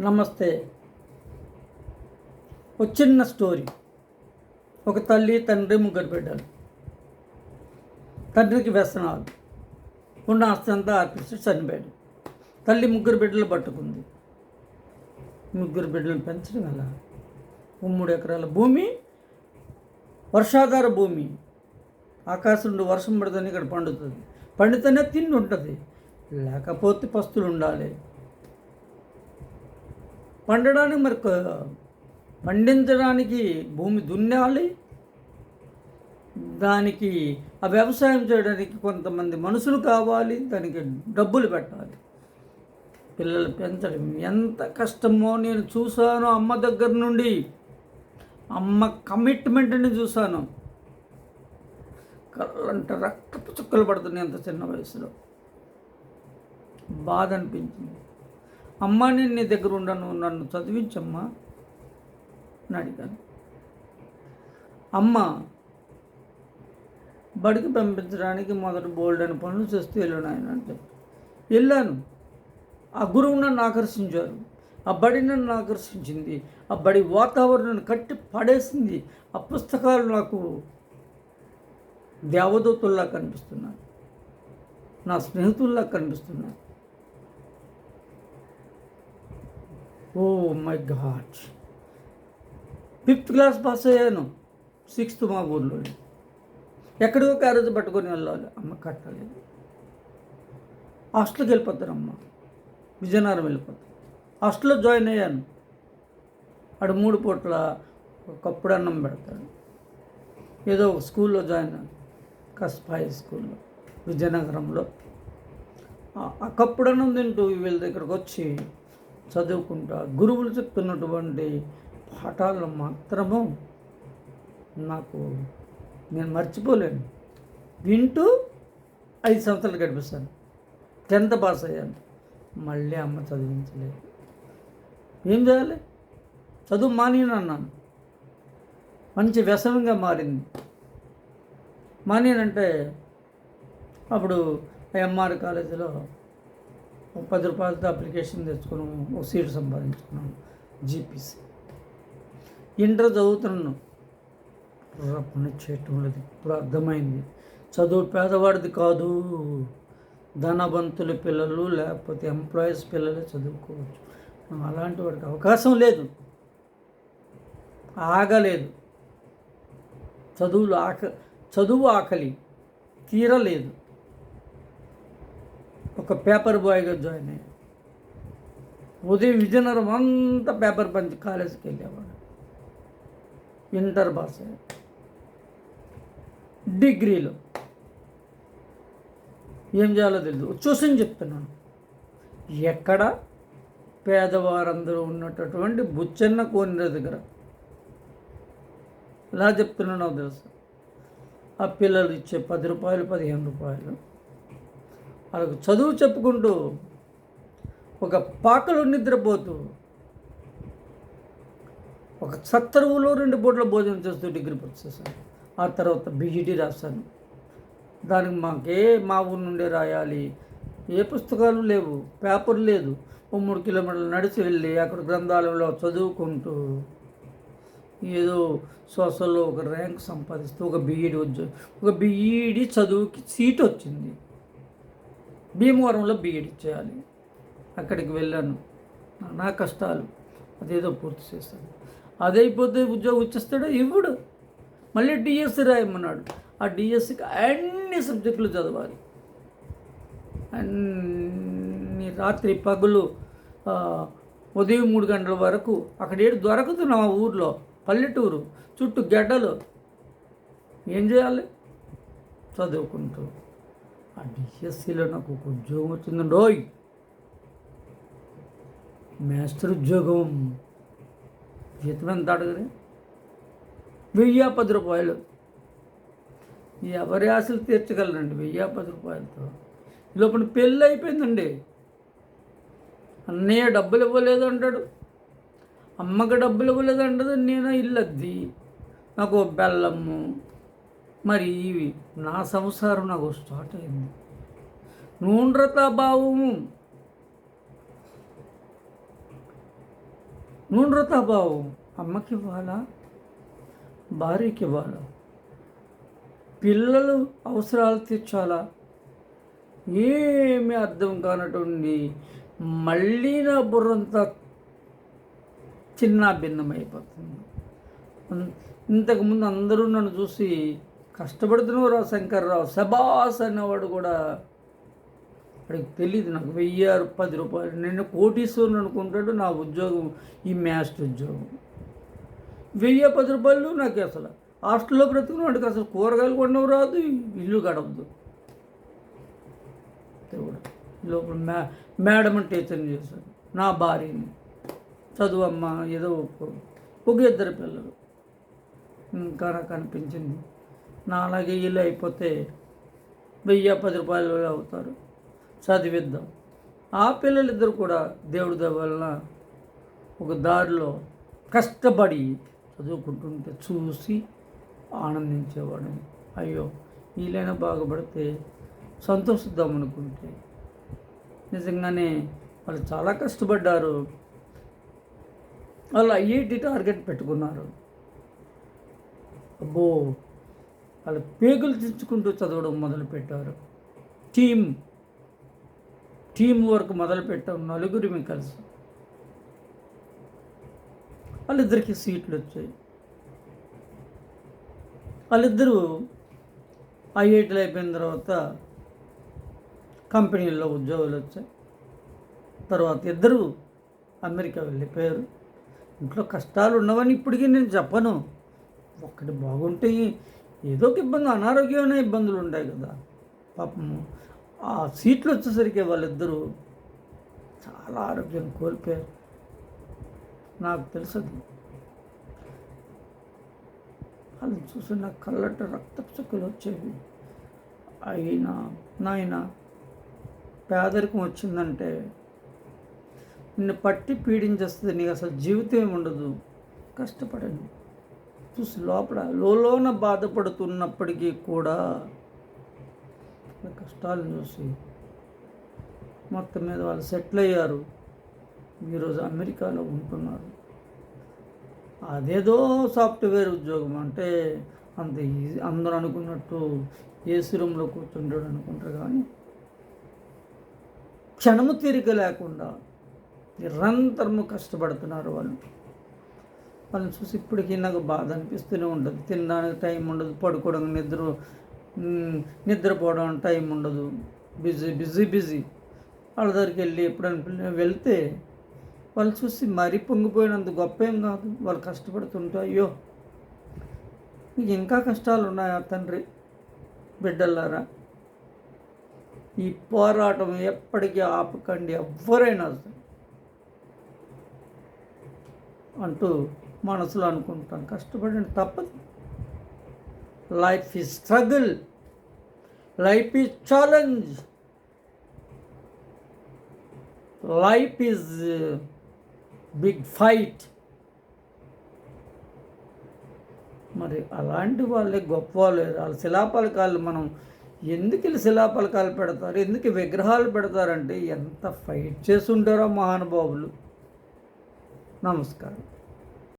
నమస్తే. ఒక చిన్న స్టోరీ. ఒక తల్లి తండ్రి ముగ్గురు బిడ్డలు. తండ్రికి వ్యసనాలు. ఉన్న ఆస్తంతా అంతా ఆర్పిస్తూ చనిపోయాడు. తల్లి ముగ్గురు బిడ్డలు పట్టుకుంది. ముగ్గురు బిడ్డలను పెంచడం ఎలా? మూడు ఎకరాల భూమి వర్షాధార భూమి. ఆకాశం నుండి వర్షం పడుతుంది ఇక్కడ పండుతుంది. పండితేనే తిండి ఉంటుంది. లేకపోతే పస్తులు ఉండాలి. పండడానికి మరి పండించడానికి భూమి దున్నాలి. దానికి ఆ వ్యవసాయం చేయడానికి కొంతమంది మనుషులు కావాలి. దానికి డబ్బులు పెట్టాలి. పిల్లలు పెంచడం ఎంత కష్టమో నేను చూశాను అమ్మ దగ్గర నుండి. అమ్మ కమిట్మెంట్ని చూశాను. కళ్ళంట రక్తపు చుక్కలు పడుతున్నాయి అంత చిన్న వయసులో. బాధ అనిపించింది. అమ్మ నేను నీ దగ్గర ఉండను నన్ను చదివించమ్మా అని అడిగాను. అమ్మ బడికి పంపించడానికి మొదట బోల్డ్ అని పనులు చేస్తూ వెళ్ళాను ఆయన అంటే వెళ్ళాను. ఆ గురువు నన్ను ఆకర్షించారు. ఆ బడి నన్ను ఆకర్షించింది. ఆ బడి వాతావరణాన్ని కట్టి పడేసింది. ఆ పుస్తకాలు నాకు దేవదూతుల్లా కనిపిస్తున్నాయి. నా స్నేహితుల్లా కనిపిస్తున్నాయి. ఓ my god fifth class pass అయ్యాను. సిక్స్త్ మా ఊర్లో ఎక్కడికో క్యారేజ్ పట్టుకొని వెళ్ళాలి. అమ్మ కట్టలేదు. హాస్టల్కి వెళ్ళిపోతారు అమ్మ. విజయనగరం వెళ్ళిపోతారు. హాస్టల్లో జాయిన్ అయ్యాను. అక్కడ మూడు పూట్ల ఒకప్పుడు అన్నం పెడతాడు ఏదో ఒక స్కూల్లో జాయిన్ అయ్యాను. కస్పాయి స్కూల్లో విజయనగరంలో. ఆ- కప్పుడన్నం తింటూ వీళ్ళ దగ్గరకు వచ్చి చదువుకుంటా గురువులు చెప్తున్నటువంటి పాఠాలు మాత్రము నాకు నేను మర్చిపోలేను. వింటూ ఐదు సంవత్సరాలు గడిపిస్తాను. టెన్త్ పాస్ అయ్యాను. మళ్ళీ అమ్మ చదివించలేదు. ఏం చేయాలి? చదువు మానేను అన్నాను మంచి వ్యసనంగా మారింది. మానేనంటే అప్పుడు ఎంఆర్ కాలేజీలో పది రూపాయలతో అప్లికేషన్ తెచ్చుకున్నాము ఒక సీట్ సంపాదించుకున్నాము జీపీసీ ఇంటర్ చదువుతున్నాను. రప్పని చేయటం లేదు ఇప్పుడు అర్థమైంది. చదువు పేదవాడిది కాదు. ధనవంతుల పిల్లలు లేకపోతే ఎంప్లాయీస్ పిల్లలే చదువుకోవచ్చు. అలాంటి వాడికి అవకాశం లేదు. ఆగలేదు. చదువులు ఆక చదువు ఆకలి తీరలేదు. ఒక పేపర్ బాయ్గా జాయిన్ అయ్యాను. ఉదయం విజయనగరం అంతా పేపర్ పంచి కాలేజీకి వెళ్ళేవాడు. ఇంటర్ పాస్ డిగ్రీలో. ఏం చేయాలో తెలియదు చూసని చెప్తున్నాను. ఎక్కడ పేదవారందరూ ఉన్నటటువంటి బుచ్చన్న కోనిర దగ్గర? ఎలా చెప్తున్నానో తెలుసు? ఆ పిల్లలు ఇచ్చే పది రూపాయలు పదిహేను రూపాయలు. వాళ్ళకు చదువు చెప్పుకుంటూ ఒక పాకలో నిద్రపోతూ ఒక సత్తరువులో రెండు పూట్ల భోజనం చేస్తూ డిగ్రీ వచ్చేసాను ఆ తర్వాత బీఈడీ రాశాను. దానికి మాకే మా ఊరు నుండి రాయాలి. ఏ పుస్తకాలు లేవు పేపర్ లేదు. ఓ మూడు కిలోమీటర్లు నడిచి వెళ్ళి అక్కడ గ్రంథాలయంలో చదువుకుంటూ ఏదో సోషల్లో ఒక ర్యాంక్ సంపాదిస్తూ ఒక బీఈడి ఉద్యోగం ఒక బీఈడి చదువుకి సీట్ వచ్చింది భీమవరంలో బీఈడి చేయాలి. అక్కడికి వెళ్ళాను. నా కష్టాలు. అదేదో పూర్తి చేస్తాను. అదైపోతే ఉద్యోగం వచ్చేస్తాడో? ఇవ్వడు. మళ్ళీ డిఎస్సి రాయమన్నాడు. ఆ డిఎస్సికి అన్ని సబ్జెక్టులు చదవాలి. అన్ని రాత్రి పగులు ఉదయం మూడు గంటల వరకు అక్కడ ఏడు దొరకదు నా ఊర్లో పల్లెటూరు. చుట్టూ గడ్డలు. ఏం చేయాలి? చదువుకుంటూ. ఆ డిఎస్సిలో నాకు ఒక ఉద్యోగం వచ్చిందండి. ఓయ్! ఉద్యోగం. జీతం ఎంత అడగదు వెయ్యి పది రూపాయలు. ఎవరి ఆశలు తీర్చగలరండి వెయ్యి పది రూపాయలతో? లోపల పెళ్ళి అయిపోయిందండి. అన్నయ్య డబ్బులు ఇవ్వలేదు అంటాడు. అమ్మకి డబ్బులు ఇవ్వలేదు అంటది నేను ఇల్లద్ది. నాకు బెల్లము మరి ఇవి నా సంసారం నాకు స్టార్ట్ అయింది. నూండ్రత భావము. నూనృతాభావం అమ్మకి ఇవ్వాలా? భార్యకి ఇవ్వాలా? పిల్లలు అవసరాలు తీర్చాలా? ఏమి అర్థం కానటువంటి మళ్ళీ నా బుర్రంతా చిన్న భిన్నమైపోతుంది. ఇంతకుముందు అందరూ నన్ను చూసి కష్టపడుతున్నావు రా శంకర్రావు. సబాస్ అనేవాడు కూడా వాడికి తెలియదు నాకు. వెయ్యి ఆరు పది రూపాయలు. నేను కోటీశ్వరుని అనుకుంటాడు నా ఉద్యోగం ఈ మ్యాస్ట్ ఉద్యోగం. వెయ్యి పది రూపాయలు నాకు అసలు. హాస్టల్లో బ్రతుకున్న వాడికి అసలు కూరగాయలు కొనవు రాదు ఇల్లు గడవదు లోపల మే మేడం టీచర్ని చేశాడు. నా భార్యని. చదువు అమ్మ ఏదో ఒప్పుకో ఒక ఇద్దరు పిల్లలు. ఇంకా నాకు అనిపించింది. నా ఇల్లు అయిపోతే వెయ్యి పది రూపాయలు అవుతారు. చదివిద్దాం. ఆ పిల్లలిద్దరు కూడా దేవుడి దయ వలన ఒక దారిలో కష్టపడి చదువుకుంటుంటే చూసి ఆనందించేవాడిని. అయ్యో వీళ్ళైనా బాగుపడితే సంతోషిద్దాం అనుకుంటే. నిజంగానే వాళ్ళు చాలా కష్టపడ్డారు. వాళ్ళు ఐఐటి టార్గెట్ పెట్టుకున్నారు. అబ్బో వాళ్ళు పేగులు తెచ్చుకుంటూ చదవడం మొదలుపెట్టారు. టీమ్ టీం వర్క్ మొదలుపెట్టాం నలుగురిమి కలిసి. వాళ్ళిద్దరికి సీట్లు వచ్చాయి. వాళ్ళిద్దరూ ఐఐటీలు అయిపోయిన తర్వాత కంపెనీల్లో ఉద్యోగాలు వచ్చాయి. తర్వాత ఇద్దరు అమెరికా వెళ్ళిపోయారు. ఇంట్లో కష్టాలు ఉన్నవని ఇప్పటికీ నేను చెప్పను. ఒక్కటి బాగుంటే ఏదో ఒక ఇబ్బంది అనారోగ్యమైన ఇబ్బందులు ఉంటాయి కదా. పాపము. ఆ సీట్లు వచ్చేసరికి వాళ్ళిద్దరూ చాలా ఆరోగ్యం కోల్పోయారు. నాకు తెలుసు వాళ్ళని చూసి నాకు కళ్ళట రక్త చుక్కలు వచ్చేవి. అయినా నాయన పేదరికం వచ్చిందంటే నిన్ను పట్టి పీడించేస్తుంది నీకు అసలు జీవితం ఏమి ఉండదు కష్టపడండి. చూసి లోపల లోన బాధపడుతున్నప్పటికీ కూడా కష్టాలను చూసి మొత్తం మీద వాళ్ళు సెటిల్ అయ్యారు. ఈరోజు అమెరికాలో ఉంటున్నారు. అదేదో సాఫ్ట్వేర్ ఉద్యోగం అంటే అంత ఈజీ అందరూ అనుకున్నట్టు ఏసీ రూమ్లో కూర్చుంటాడు అనుకుంటారు కానీ క్షణము తీరిక లేకుండా నిరంతరము కష్టపడుతున్నారు వాళ్ళు. వాళ్ళని చూసి ఇప్పటికీ నాకు బాధ అనిపిస్తూనే ఉంటుంది తినడానికి టైం ఉండదు పడుకోవడానికి నిద్ర నిద్రపోవడం టైం ఉండదు. Busy busy busy. వాళ్ళ దగ్గరికి వెళ్ళి ఎప్పుడైనా వెళ్తే వాళ్ళు చూసి మరీ పొంగిపోయినంత గొప్ప ఏం కాదు. వాళ్ళు కష్టపడుతుంటే అయ్యో నీకు ఇంకా కష్టాలు ఉన్నాయా తండ్రి బిడ్డలారా? ఈ పోరాటం ఎప్పటికీ ఆపకండి ఎవ్వరైనా అంటూ మనసులో అనుకుంటాను కష్టపడండి తప్పదు. Life is struggle life is challenge life is big fight మరి అలాంటి వాళ్ళే గొప్ప వాళ్ళు వాళ్ళ శిలాపలకాలు మనం ఎందుకు ఇలా శిలాపలకాలు పెడతారు? ఎందుకు విగ్రహాలు పెడతారంటే ఎంత ఫైట్ చేసి ఉంటారో మహానుభావులు. నమస్కారం.